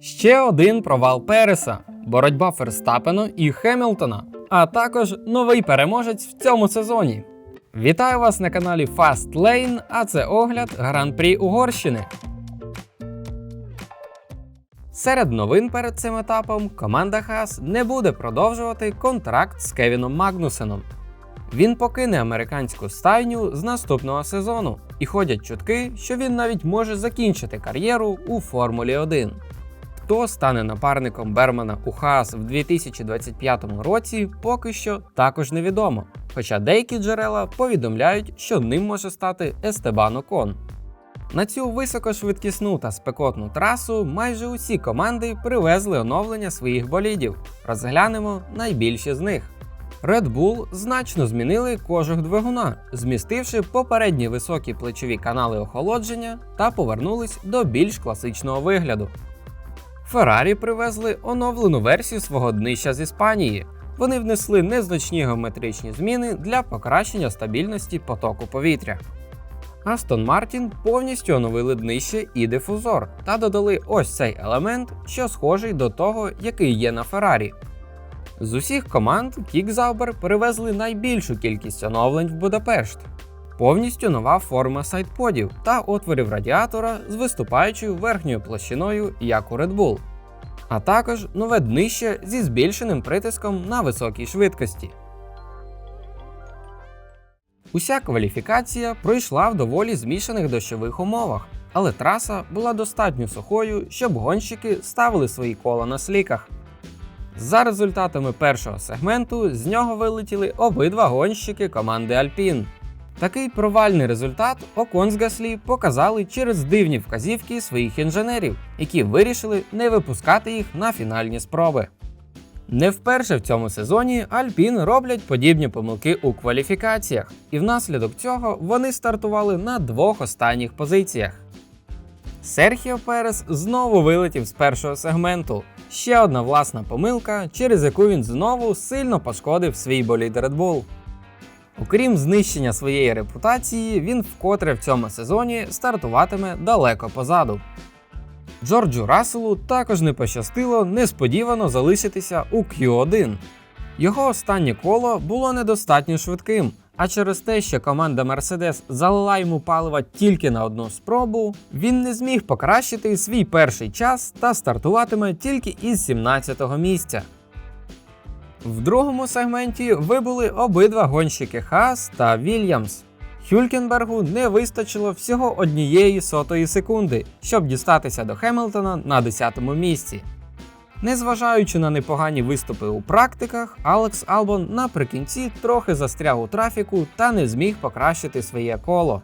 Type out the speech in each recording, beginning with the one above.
Ще один провал Переса, боротьба Ферстапена і Хемілтона, а також новий переможець в цьому сезоні. Вітаю вас на каналі Fast Lane, а це огляд Гран-прі Угорщини. Серед новин перед цим етапом команда Хас не буде продовжувати контракт з Кевіном Магнусеном. Він покине американську стайню з наступного сезону, і ходять чутки, що він навіть може закінчити кар'єру у Формулі 1. Хто стане напарником Бермана у Хаас в 2025 році, поки що також невідомо. Хоча деякі джерела повідомляють, що ним може стати Естебан Окон. На цю високошвидкісну та спекотну трасу майже усі команди привезли оновлення своїх болідів. Розглянемо найбільші з них. Red Bull значно змінили кожух двигуна, змістивши попередні високі плечові канали охолодження та повернулись до більш класичного вигляду. Феррарі привезли оновлену версію свого днища з Іспанії. Вони внесли незначні геометричні зміни для покращення стабільності потоку повітря. Астон Мартін повністю оновили днище і дифузор та додали ось цей елемент, що схожий до того, який є на Феррарі. З усіх команд Кікзаубер перевезли найбільшу кількість оновлень в Будапешт. Повністю нова форма сайдподів та отворів радіатора з виступаючою верхньою площиною, як у Red Bull, а також нове днище зі збільшеним притиском на високій швидкості. Уся кваліфікація пройшла в доволі змішаних дощових умовах, але траса була достатньо сухою, щоб гонщики ставили свої кола на сліках. За результатами першого сегменту з нього вилетіли обидва гонщики команди Alpine. Такий провальний результат Окон показали через дивні вказівки своїх інженерів, які вирішили не випускати їх на фінальні спроби. Не вперше в цьому сезоні Альпін роблять подібні помилки у кваліфікаціях, і внаслідок цього вони стартували на двох останніх позиціях. Серхіо Перес знову вилетів з першого сегменту. Ще одна власна помилка, через яку він знову сильно пошкодив свій болід Red Bull. Окрім знищення своєї репутації, він вкотре в цьому сезоні стартуватиме далеко позаду. Джорджу Расселу також не пощастило несподівано залишитися у Q1. Його останнє коло було недостатньо швидким, а через те, що команда Mercedes залила йому палива тільки на одну спробу, він не зміг покращити свій перший час та стартуватиме тільки із 17-го місця. В другому сегменті вибули обидва гонщики Хас та Вільямс. Хюлькенбергу не вистачило всього однієї сотої секунди, щоб дістатися до Хемілтона на 10-му місці. Незважаючи на непогані виступи у практиках, Алекс Албон наприкінці трохи застряг у трафіку та не зміг покращити своє коло.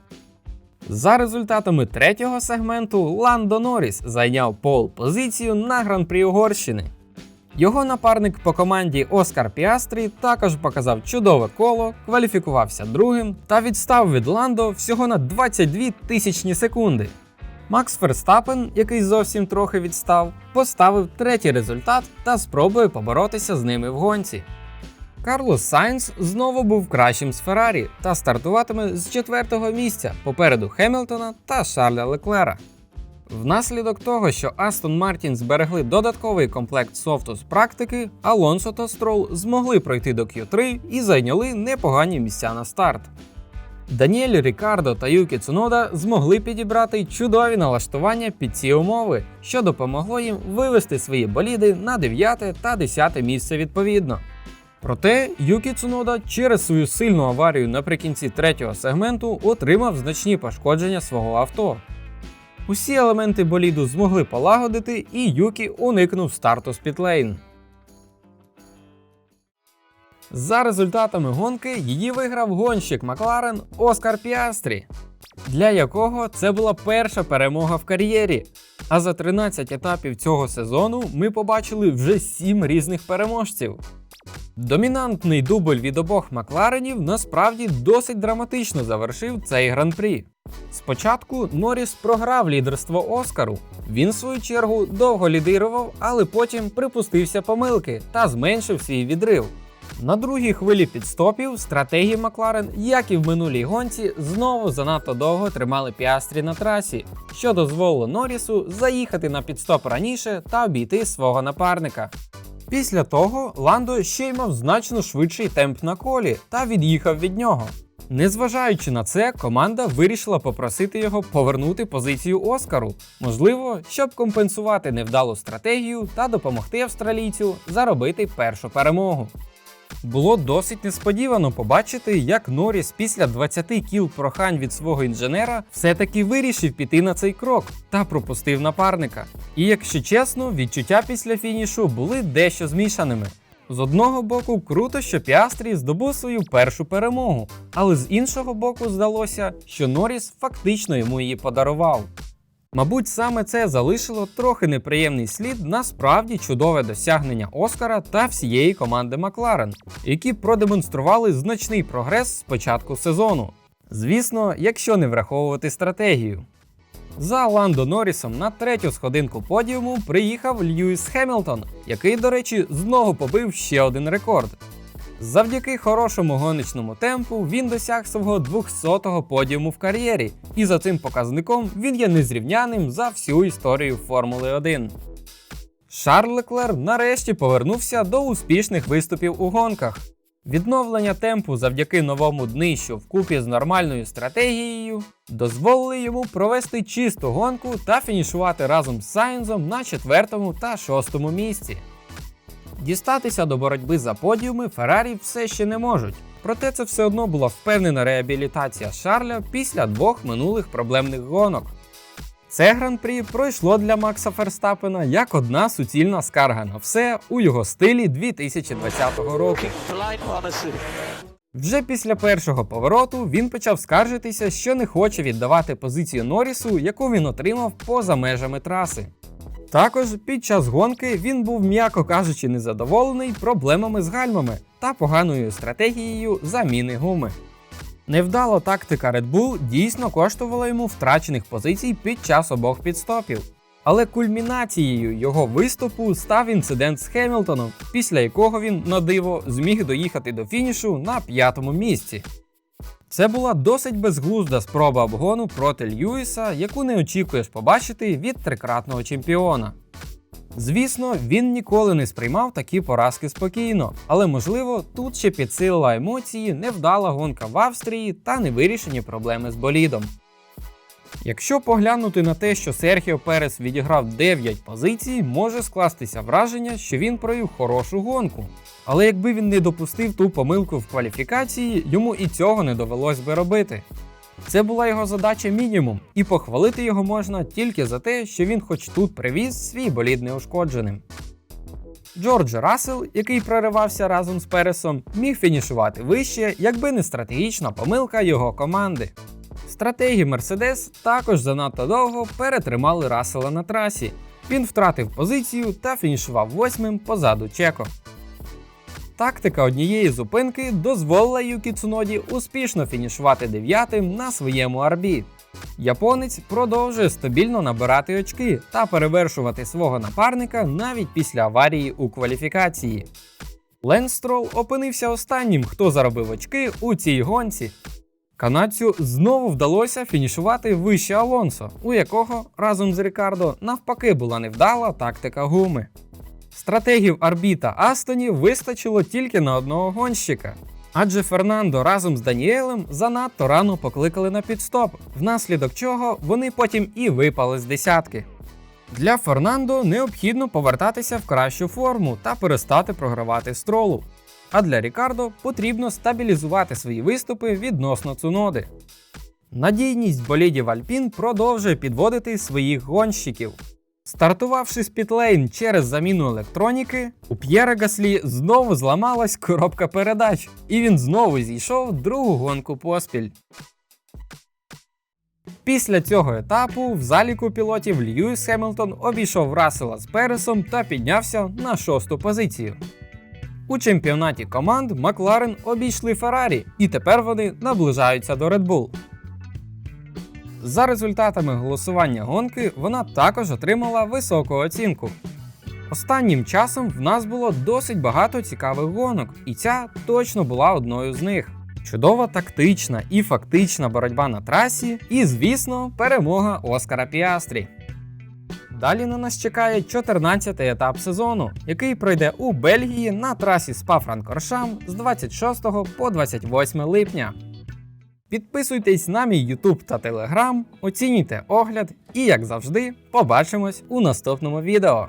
За результатами третього сегменту Ландо Норріс зайняв пол позицію на гран-прі Угорщини. Його напарник по команді Оскар Піастрі також показав чудове коло, кваліфікувався другим та відстав від Ландо всього на 22 тисячні секунди. Макс Ферстапен, який зовсім трохи відстав, поставив третій результат та спробує поборотися з ними в гонці. Карлос Сайнс знову був кращим з Феррарі та стартуватиме з четвертого місця попереду Хемілтона та Шарля Леклера. Внаслідок того, що Астон Мартін зберегли додатковий комплект софту з практики, Алонсо та Строл змогли пройти до Q3 і зайняли непогані місця на старт. Даніель Рікардо та Юкі Цунода змогли підібрати чудові налаштування під ці умови, що допомогло їм вивести свої боліди на 9 та 10 місце відповідно. Проте Юкі Цунода через свою сильну аварію наприкінці третього сегменту отримав значні пошкодження свого авто. Усі елементи боліду змогли полагодити, і Юкі уникнув старту з пітлейн. За результатами гонки її виграв гонщик Макларен Оскар Піастрі, для якого це була перша перемога в кар'єрі. А за 13 етапів цього сезону ми побачили вже 7 різних переможців. Домінантний дубль від обох Макларенів насправді досить драматично завершив цей гран-прі. Спочатку Норріс програв лідерство Оскару. Він, в свою чергу, довго лідирував, але потім припустився помилки та зменшив свій відрив. На другій хвилі підстопів стратегії Макларен, як і в минулій гонці, знову занадто довго тримали піастрі на трасі, що дозволило Норрісу заїхати на підстоп раніше та обійти свого напарника. Після того Ландо ще й мав значно швидший темп на колі та від'їхав від нього. Незважаючи на це, команда вирішила попросити його повернути позицію Оскару, можливо, щоб компенсувати невдалу стратегію та допомогти австралійцю заробити першу перемогу. Було досить несподівано побачити, як Норріс після 20 кіл прохань від свого інженера все-таки вирішив піти на цей крок та пропустив напарника. І якщо чесно, відчуття після фінішу були дещо змішаними. З одного боку, круто, що Піастрі здобув свою першу перемогу, але з іншого боку, здалося, що Норріс фактично йому її подарував. Мабуть, саме це залишило трохи неприємний слід на справді чудове досягнення Оскара та всієї команди Макларен, які продемонстрували значний прогрес з початку сезону. Звісно, якщо не враховувати стратегію. За Ландо Норрісом на третю сходинку подіуму приїхав Льюіс Хемілтон, який, до речі, знову побив ще один рекорд. Завдяки хорошому гоночному темпу він досяг свого 200-го подіуму в кар'єрі, і за цим показником він є незрівняним за всю історію Формули 1. Шарль Леклер нарешті повернувся до успішних виступів у гонках. Відновлення темпу завдяки новому днищу вкупі з нормальною стратегією дозволили йому провести чисту гонку та фінішувати разом з Сайнзом на четвертому та шостому місці. Дістатися до боротьби за подіуми Феррарі все ще не можуть. Проте це все одно була впевнена реабілітація Шарля після двох минулих проблемних гонок. Це гран-прі пройшло для Макса Ферстапена як одна суцільна скарга на все у його стилі 2020 року. Вже після першого повороту він почав скаржитися, що не хоче віддавати позицію Норрісу, яку він отримав поза межами траси. Також під час гонки він був, м'яко кажучи, незадоволений проблемами з гальмами та поганою стратегією заміни гуми. Невдала тактика Red Bull дійсно коштувала йому втрачених позицій під час обох підстопів. Але кульмінацією його виступу став інцидент з Хемілтоном, після якого він на диво зміг доїхати до фінішу на п'ятому місці. Це була досить безглузда спроба обгону проти Льюіса, яку не очікуєш побачити від трикратного чемпіона. Звісно, він ніколи не сприймав такі поразки спокійно, але можливо тут ще підсилила емоції невдала гонка в Австрії та невирішені проблеми з болідом. Якщо поглянути на те, що Серхіо Перес відіграв 9 позицій, може скластися враження, що він провів хорошу гонку. Але якби він не допустив ту помилку в кваліфікації, йому і цього не довелось би робити. Це була його задача мінімум, і похвалити його можна тільки за те, що він хоч тут привіз свій болід неушкодженим. Джордж Рассел, який проривався разом з Пересом, міг фінішувати вище, якби не стратегічна помилка його команди. Стратегі Мерседес також занадто довго перетримали Рассела на трасі. Він втратив позицію та фінішував восьмим позаду Чеко. Тактика однієї зупинки дозволила Юкі Цуноді успішно фінішувати дев'ятим на своєму арбі. Японець продовжує стабільно набирати очки та перевершувати свого напарника навіть після аварії у кваліфікації. Ленс Строл опинився останнім, хто заробив очки у цій гонці. Канадцю знову вдалося фінішувати вище Алонсо, у якого разом з Рікардо навпаки була невдала тактика гуми. Стратегів Арбі та Астоні вистачило тільки на одного гонщика. Адже Фернандо разом з Даніелем занадто рано покликали на підстоп, внаслідок чого вони потім і випали з десятки. Для Фернандо необхідно повертатися в кращу форму та перестати програвати стролу. А для Рікардо потрібно стабілізувати свої виступи відносно цуноди. Надійність болідів Альпін продовжує підводити своїх гонщиків. Стартувавши з підлейн через заміну електроніки, у П'єра Гаслі знову зламалась коробка передач, і він знову зійшов другу гонку поспіль. Після цього етапу в заліку пілотів Льюіс Хемілтон обійшов Рассела з Пересом та піднявся на шосту позицію. У чемпіонаті команд Макларен обійшли Феррарі, і тепер вони наближаються до Red Bull. За результатами голосування гонки вона також отримала високу оцінку. Останнім часом в нас було досить багато цікавих гонок, і ця точно була одною з них. Чудова тактична і фактична боротьба на трасі, і, звісно, перемога Оскара Піастрі. Далі на нас чекає 14-й етап сезону, який пройде у Бельгії на трасі Спа-Франкоршам з 26 по 28 липня. Підписуйтесь на мій YouTube та Telegram, оцінюйте огляд і, як завжди, побачимось у наступному відео.